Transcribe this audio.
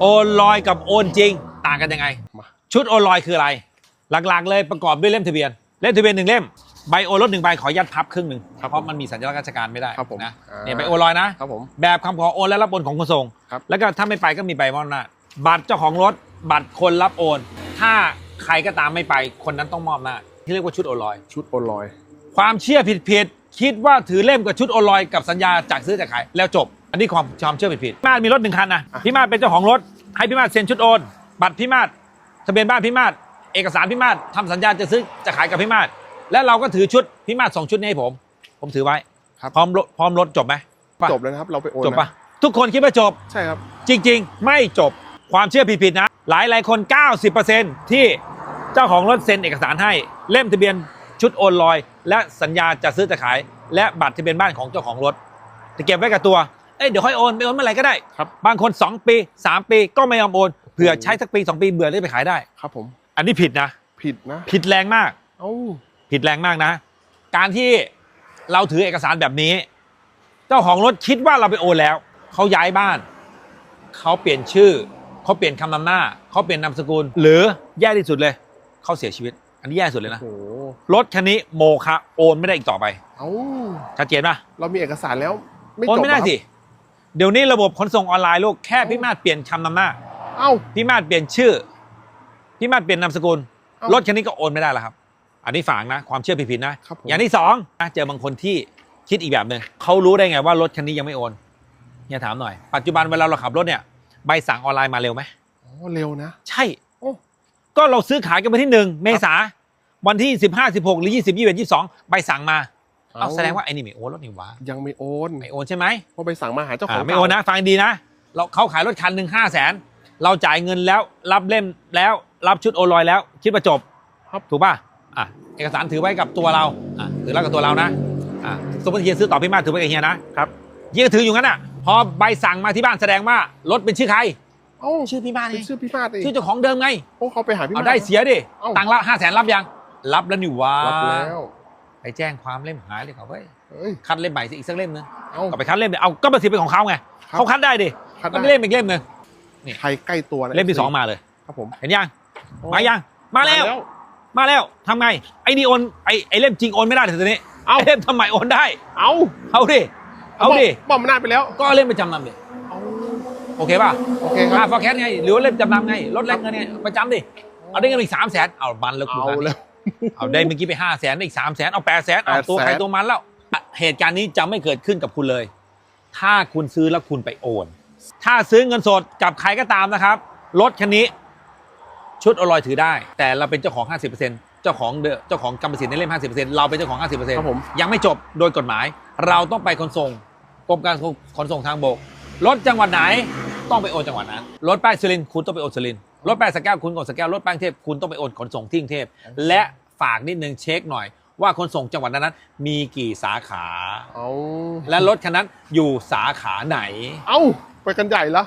โอนลอยกับโอนจริง ต่างกันยังไงมาชุดโอนลอยคืออะไร หลักๆ เลยประกอบด้วยเล่มทะเบียน เล่มทะเบียนหนึ่งเล่มใบโอนรถหนึ่งใบขอยัดพับครึ่งหนึ่งครับเพราะมันมีสัญลักษณ์ราชการไม่ได้ครับผมนะอ่าเนี่ยใบโอนลอยนะครับผมแบบคำขอโอนและรับโอนของขนส่งครับแล้วก็ถ้าไม่ไปก็มีใบมอบอำนาจบัตรเจ้าของรถบัตรคนรับโอน ถ้าใครก็ตามไม่ไปคนนั้นต้องมอบอำนาจที่เรียกว่าชุดโอนลอย ชุดโอนลอย ความเชื่อผิดๆ คิดว่าถือเล่มกับชุดโอนลอยกับสัญญาจากซื้อจากขายแล้วจบ อันนี้ความความเชื่อผิดๆพี่มาศมีรถหนึ่งคันนะอะพี่มาศเป็นเจ้าของรถ ให้พี่มาศเซ็นชุดโอนบัตรพี่มาศทะเบียนบ้านพี่มาศเอกสารพี่มาศทำสัญญาจะซื้อจะขายกับพี่มาศและเราก็ถือชุดพี่มาศสองชุดนี้ให้ผม ผมถือไว้ครับพร้อมรถพร้อมรถจบไหมจบแล้วนะครับเราไปโอนจบปะนทุกคนคิดว่าจบใช่ครับ จริง ๆ ไม่จบความเชื่อผิดๆนะ หลายหลายๆคน 90%ที่เจ้าของรถเซ็นเอกสารให้เล่มทะเบียนชุดโอนลอย และสัญญาจะซื้อจะขาย และบัตรทะเบียนบ้านของเจ้าของรถจะเก็บไว้กับตัว เอ้ยเดี๋ยวค่อยโอนไปโอนเมื่อไหร่ก็ได้ ครับ บางคน 2 ปี 3 ปีก็ไม่ยอมโอนเผื่อใช้สักปี 2 ปีเบื่อเลยไปขายได้ ครับผม อันนี้ผิดนะ ผิดนะผิดแรงมาก เอ้าผิดแรงมากนะ การที่เราถือเอกสารแบบนี้ เจ้าของรถคิดว่าเราไปโอนแล้ว เขาย้ายบ้าน เขาเปลี่ยนชื่อ เขาเปลี่ยนคำนำหน้า เขาเปลี่ยนนามสกุล หรือแย่ที่สุดเลย เขาเสียชีวิต อันนี้แย่สุดเลยนะ โอ้โหรถคันนี้โมคะโอนไม่ได้อีกต่อไป เอ้าชัดเจนป่ะเรามีเอกสารแล้ว ไม่โอนจบไม่ได้เหรอสิ เดี๋ยวนี้ระบบขนส่งออนไลน์ลูกแค่พี่มาศเปลี่ยนคำนำหน้า เอ้า พี่มาศเปลี่ยนชื่อ พี่มาศเปลี่ยนนามสกุล เอ้ารถคันนี้ก็โอนไม่ได้แล้วครับ อันนี้ฝางนะ ความเชื่อผิดๆนะ ครับผม อย่างที่สองนะเจอบางคนที่คิดอีกแบบหนึ่งเขารู้ได้ไงว่ารถคันนี้ยังไม่โอนเนี่ยถามหน่อย ปัจจุบันเวลาเราขับรถเนี่ยใบสั่งออนไลน์มาเร็วไหมอ๋อเร็วนะ ใช่ โอ้ ก็เราซื้อขายกันวันที่หนึ่งเมษาวันที่สิบห้าสิบหกหรือยี่สิบยี่สิบยี่สิบสองใบสั่งมา เอาแสดงว่าไอ้นี่ไม่โอนรถนี่หวะยังไม่โอนไม่โอนใช่ไหมเพราะไปสั่งมาหาเจ้าขออ่างไม่โอนนะฟังดีนะ เราเขาขายรถคันหนึ่งห้าแสนเราจ่ายเงินแล้วรับเล่มแล้วรับชุดโอนลอยแล้วคิดว่าจบครับถูกป่ะอะเอกสารถือไว้กับตัวเราอะถือไว้กับตัวเรานะอะสมมติเฮียซื้อต่อพี่มาถือไว้กับเฮียนะครับเฮียก็ถืออยู่งั้นอะพอใบสั่งมาที่บ้านแสดงว่ารถเป็นชื่อใครเอ้าชื่อพี่มาเป็นเองชื่อพี่มาดเองชื่อเจ้าของเดิมไงโอ้เขาไปหาพี่เอามาได้เสียดิเอ้าตังค์ละห้าแสนรับยัง รับแล้วนี่หว้ารับแล้วไป แจ้งความเล่มหายเลยเขาเว้ยเอ้ยคัดเล่มใหม่สิอีกสักเล่มนึงเอ้าก็ไปคัดเล่มเดียวเอาก็เป็นสิทธิ์เป็นของเขาไงครับเขาคัดได้ดิคัดก็ได้เล่มอีกเล่มนึงใครใกล้ตัวนะเล่มที่สองมาเลย ครับผมเห็นยังมายังมาแล้วแล้วมาแล้วทำไงไอ้นี่โอนไอ้ไอ้เล่มจริงโอนไม่ได้แต่ตัวนี้เอ้าไอ้เล่มทำไมโอนได้ เอ้าเอาดิเอาดิบอกบอกมันนานไปแล้วก็เอาเล่มไปจำนำดิเอ้าโอเคป่ะโอเคคค่ารับฟอร์แคสไงหรือว่าเล่มจำนำไงลดแรงเงินไงประจำดิเอาได้เงินอีกสามแสนเอามันแล้วคุณเอาแล้ว เอาได้เมื่อกี้ไปห้าแสนอีกสามแสนเอาแปดแสนเอาตัว800,000ใครตัวมันแล้วอะเหตุการณ์นี้จะไม่เกิดขึ้นกับคุณเลย ถ้าคุณซื้อแล้วคุณไปโอน ถ้าซื้อเงินสดกับใครก็ตามนะครับ รถคันนี้ ชุดอลอยถือได้ แต่เราเป็นเจ้าของ 50%เจ้าของเดอะเจ้าของกรรมสิทธิ์ในเล่ม 50%เราเป็นเจ้าของ 50%ครับผมยังไม่จบโดยกฎหมาย เราต้องไปขนส่งกรมการขนส่งทางบก รถจังหวัดไหนต้องไปโอนจังหวัดนั้น รถแป้งสุรินทร์คุณต้องไปโอนสุรินทร์ รถแป้งสแก้วคุณกดสแก้วรถแป้งเทพคุณต้องไปโอนขนส่งที่กรุงเทพและฝากนิดนึงเช็คหน่อย ว่าขนส่งจังหวัดนั้นๆมีกี่สาขา เอ้าและรถคันนั้นอยู่สาขาไหน เอ้า ไปกันใหญ่ละ